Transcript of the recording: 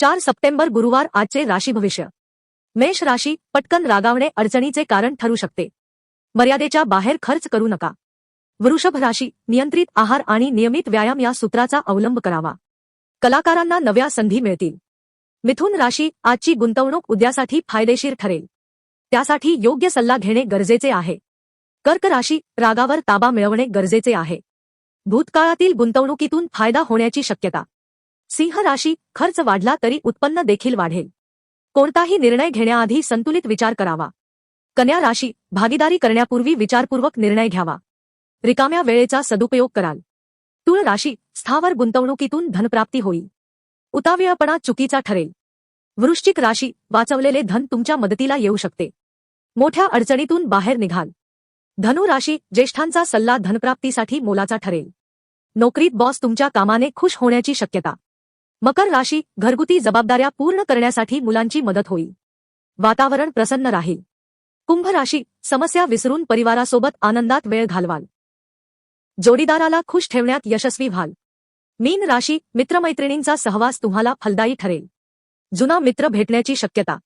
चार सप्टेंबर गुरुवार आजचे राशी भविष्य. मेष राशी पटकन रागावणे अडचणीचे कारण ठरू शकते. मर्यादेच्या बाहेर खर्च करू नका. वृषभ राशी नियंत्रित आहार आणि नियमित व्यायाम या सूत्राचा अवलंब करावा. कलाकारांना नव्या संधी मिळतील. मिथुन राशी आजची गुंतवणूक उद्यासाठी फायदेशीर ठरेल. त्यासाठी योग्य सल्ला घेणे गरजेचे आहे. कर्क राशी रागावर ताबा मिळवणे गरजेचे आहे. भूतकाळातील गुंतवणुकीतून फायदा होण्याची शक्यता. सिंह राशी खर्च वाढला तरी उत्पन्न देखील वाढेल. कोणताही निर्णय घेण्याआधी संतुलित विचार करावा. कन्या राशी भागीदारी करण्यापूर्वी विचारपूर्वक निर्णय घ्यावा. रिकाम्या वेळेचा सदुपयोग कराल. तुळ राशी स्थावर गुंतवणुकीतून धनप्राप्ती होईल. उतावीळपणा चुकीचा ठरेल. वृश्चिक राशी वाचवलेले धन तुमच्या मदतीला येऊ शकते. मोठ्या अडचणीतून बाहेर निघाल. धनु राशी ज्येष्ठांचा सल्ला धनप्राप्तीसाठी मोलाचा ठरेल. नोकरीत बॉस तुमच्या कामाने खुश होण्याची शक्यता. मकर राशी घरगुती जबाबदाऱ्या पूर्ण करण्यासाठी मुलांची मदत होईल. वातावरण प्रसन्न राहील. कुंभ राशी समस्या विसरून परिवारासोबत आनंदात वेळ घालवाल. जोडीदाराला खुश ठेवण्यात यशस्वी व्हाल. मीन राशी मित्रमैत्रिणींचा सहवास तुम्हाला फलदायी ठरेल. जुना मित्र भेटण्याची शक्यता.